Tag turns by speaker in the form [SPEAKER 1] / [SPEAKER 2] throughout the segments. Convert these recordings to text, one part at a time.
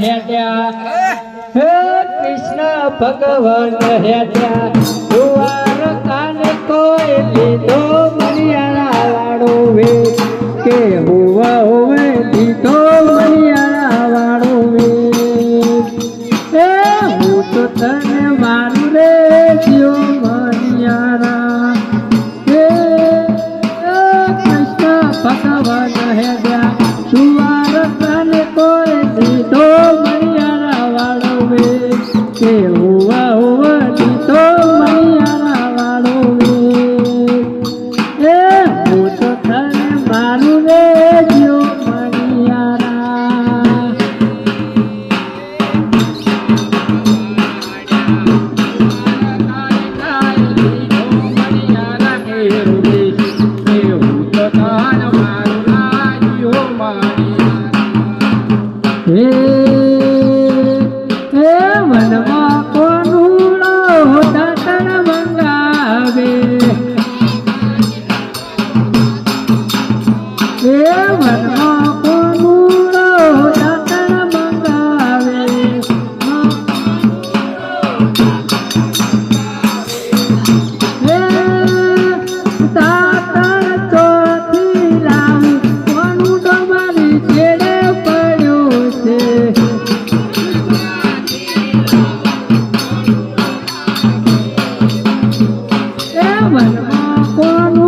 [SPEAKER 1] હેટ્યા હે કૃષ્ણ ભગવાન હેટ્યા જુવાર કાન કોઈ લીધો મરિયાળા વાળો વે. કે હોવા હોવે લીધો મરિયાળા વાળો વે. એ હું તો તને મારું રે જીવ મરિયાળા. હે કૃષ્ણ ભગવાન હેટ્યા one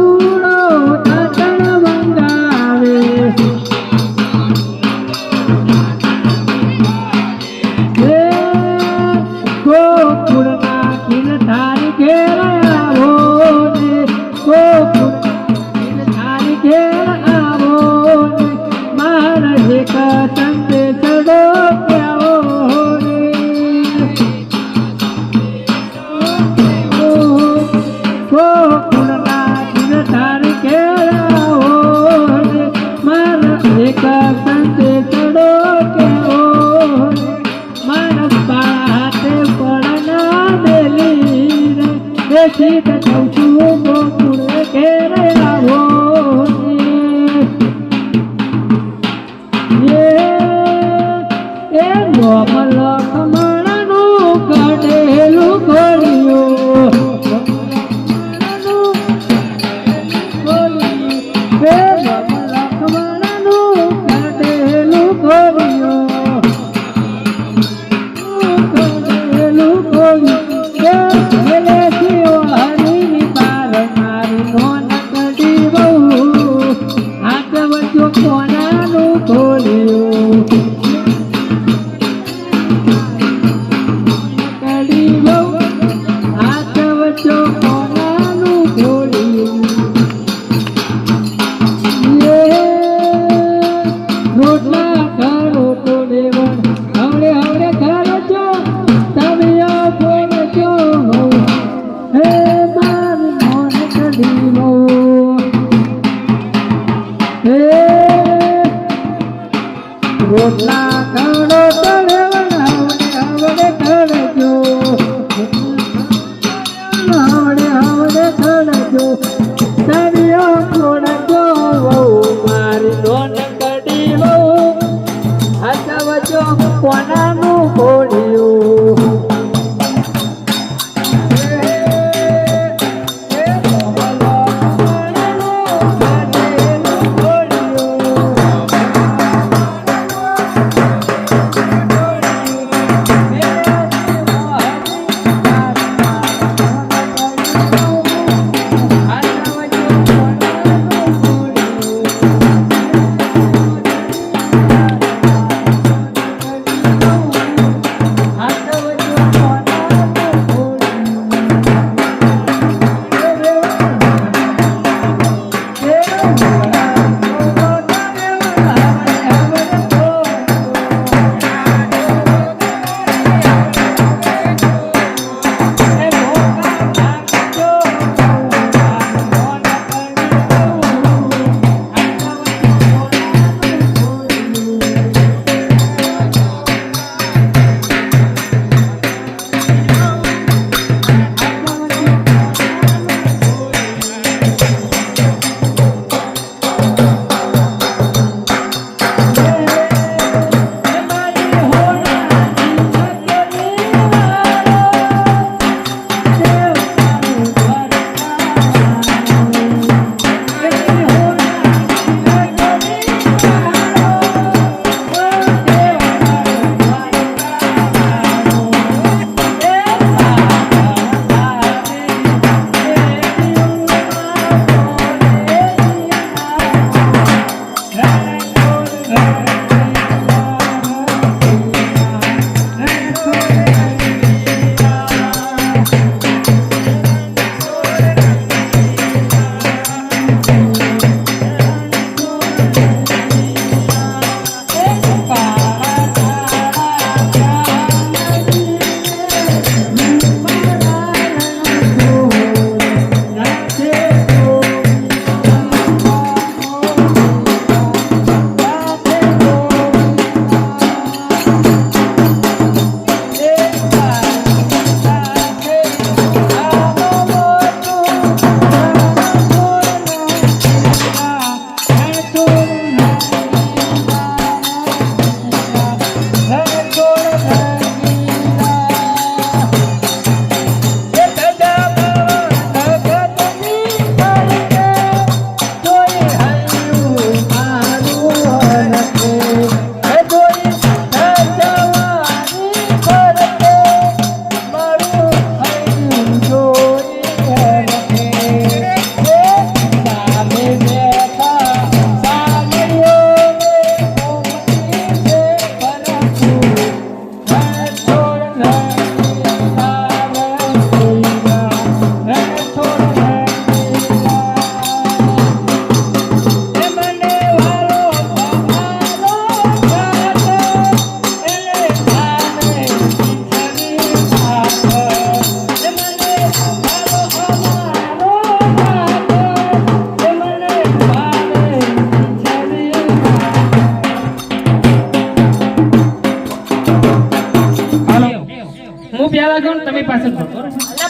[SPEAKER 1] હું પેલા ગયો તમે પાછળ ભાગો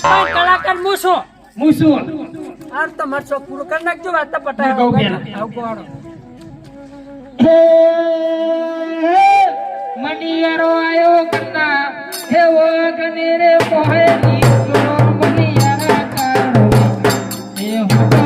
[SPEAKER 1] પણ કલાકાર હું છું? હું છું
[SPEAKER 2] આર તમાર છો પૂરો કર નાખજો વાત તો પટાય ગો ગોવાળો
[SPEAKER 3] મનિયારો આયો કન્ના હે ઓ ગને રે પોહે ની મનિયારા કારો હે
[SPEAKER 1] હું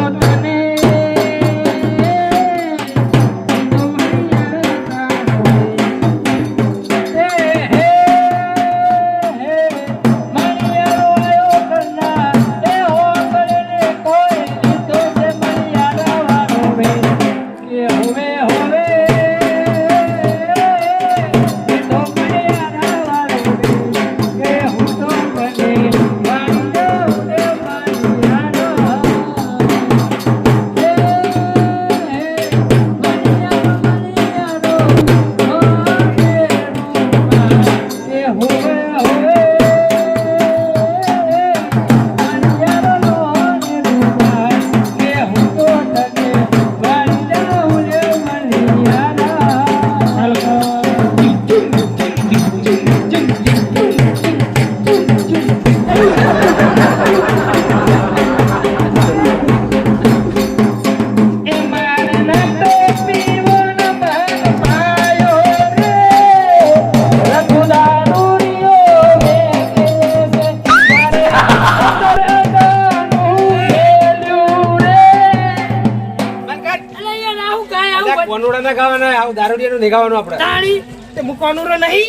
[SPEAKER 4] નહીં ગાવાનું આપણે.
[SPEAKER 2] તાળી
[SPEAKER 3] તે મુકવાનું રે નહીં.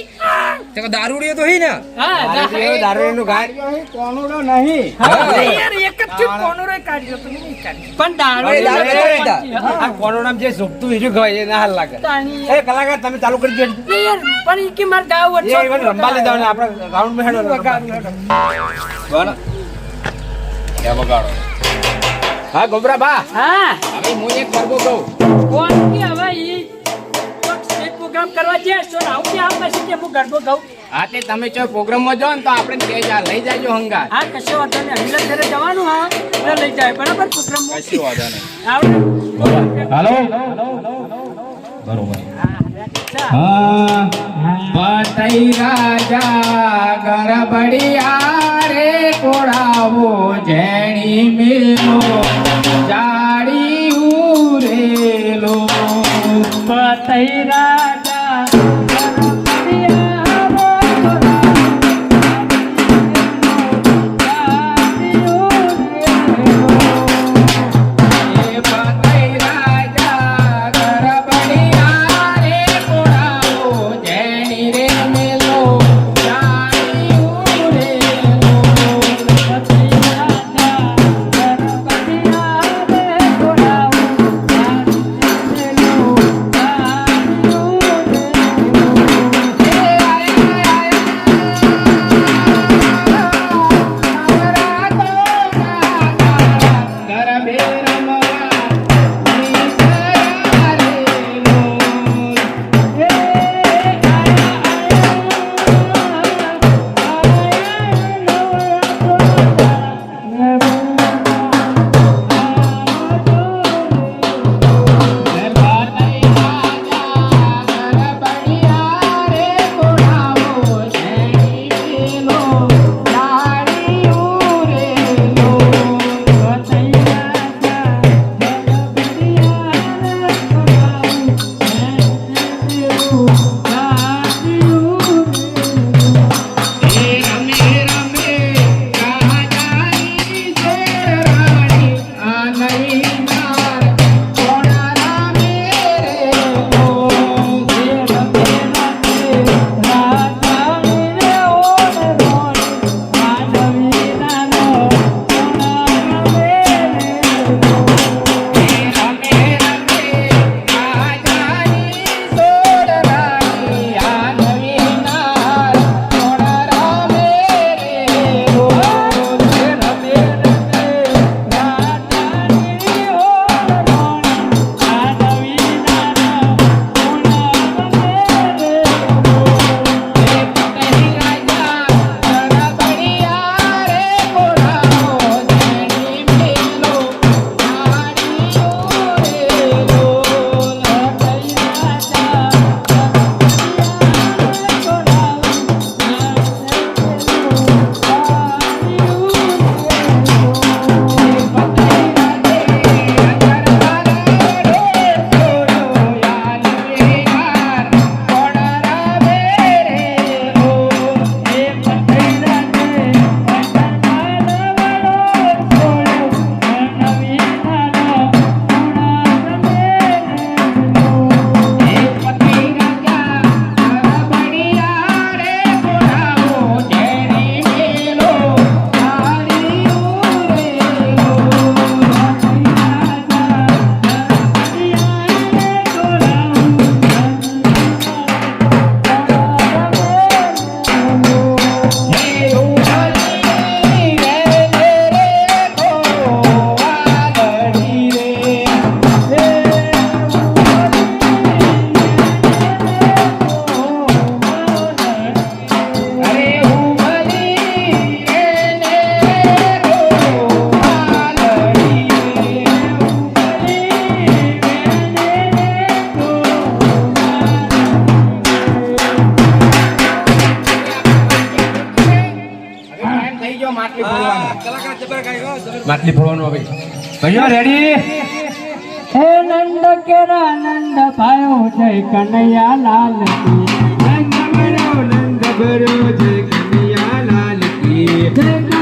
[SPEAKER 3] તે દારૂડિયો તો હી ને.
[SPEAKER 2] હા
[SPEAKER 4] દારૂડિયો દારૂડિયાનું ગાય.
[SPEAKER 2] નહીં. યાર એક જ થી કોનો કાઢ્યો તો નહીં કાઢ્યો. પણ દારૂ
[SPEAKER 3] અરે દારૂ
[SPEAKER 2] નથી
[SPEAKER 3] નહીં
[SPEAKER 2] પંચી, હા.
[SPEAKER 4] આ કોનુડામાં જે ઝૂકતું હીરું ગવાય એ ના હાલ લાગે. એ કલાકાર તમે ચાલુ કરી દેજો
[SPEAKER 2] યાર પણ ઈ કે માર ગાવ
[SPEAKER 4] એ ઈવન રંબા લઈ જવાના આપણે રાઉન્ડમાં હેડો બોલો એ બગાડો હા ગોબરા બા.
[SPEAKER 2] હા.
[SPEAKER 4] હવે હું એક કરબો કહું.
[SPEAKER 2] કોણ પ્રોગ્રામ કરવા જાય તો આવું કે આમ પછી કે હું ગરબો ગાઉં.
[SPEAKER 4] હા તે તમે જો પ્રોગ્રામમાં જાઓ ને તો આપણે તે જા લઈ જાજો હંગા
[SPEAKER 2] હા કશો વાંધો નહીં. હરિલા ઘરે જવાનું હા. એટલે લઈ જાય. બરાબર પ્રોગ્રામ
[SPEAKER 4] કશું વાંધો નહીં.
[SPEAKER 5] હાલો? હા.
[SPEAKER 3] પતઈ રાજા ગરબડિયા રે કોડાવો જેણી મેલો જાડી ઉરેલો.
[SPEAKER 1] પતઈ રાજા
[SPEAKER 3] થઈ ગયો માટલી ફોડવાનો કલાકાર
[SPEAKER 1] જબર કાઈ
[SPEAKER 4] માટલી ફોડવાનો હવે. ભાઈઓ રેડી
[SPEAKER 1] હે નંદ કેરા નંદ ભાયો જય કનૈયા લાલ
[SPEAKER 4] નંદ મરો નંદ ભરો જય કનૈયા લાલ કી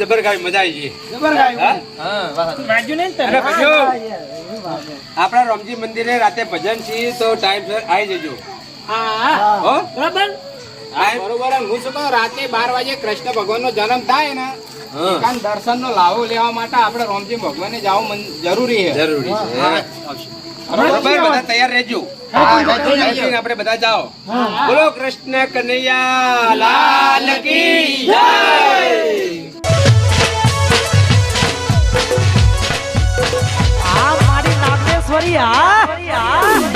[SPEAKER 4] જબર મજા આવી ગઈ.
[SPEAKER 2] જબર
[SPEAKER 4] ગાય આપણા રમજી મંદિરે રાતે ભજન છીએ તો ટાઈમ સર આવી જજો.
[SPEAKER 2] બરોબર?
[SPEAKER 6] હું શું રાતે બાર વાગે કૃષ્ણ ભગવાનનો જન્મ થાય ને કારણ દર્શન નો લાવો લેવા માટે આપણે રોમજી ભગવાન ને જવું જરૂરી છે.
[SPEAKER 4] જરૂરી છે. તૈયાર રહેજો. આપણે બધા જાઓ. બોલો કૃષ્ણ કનૈયા લાલ કી જય!
[SPEAKER 7] મહેશ્વરી આ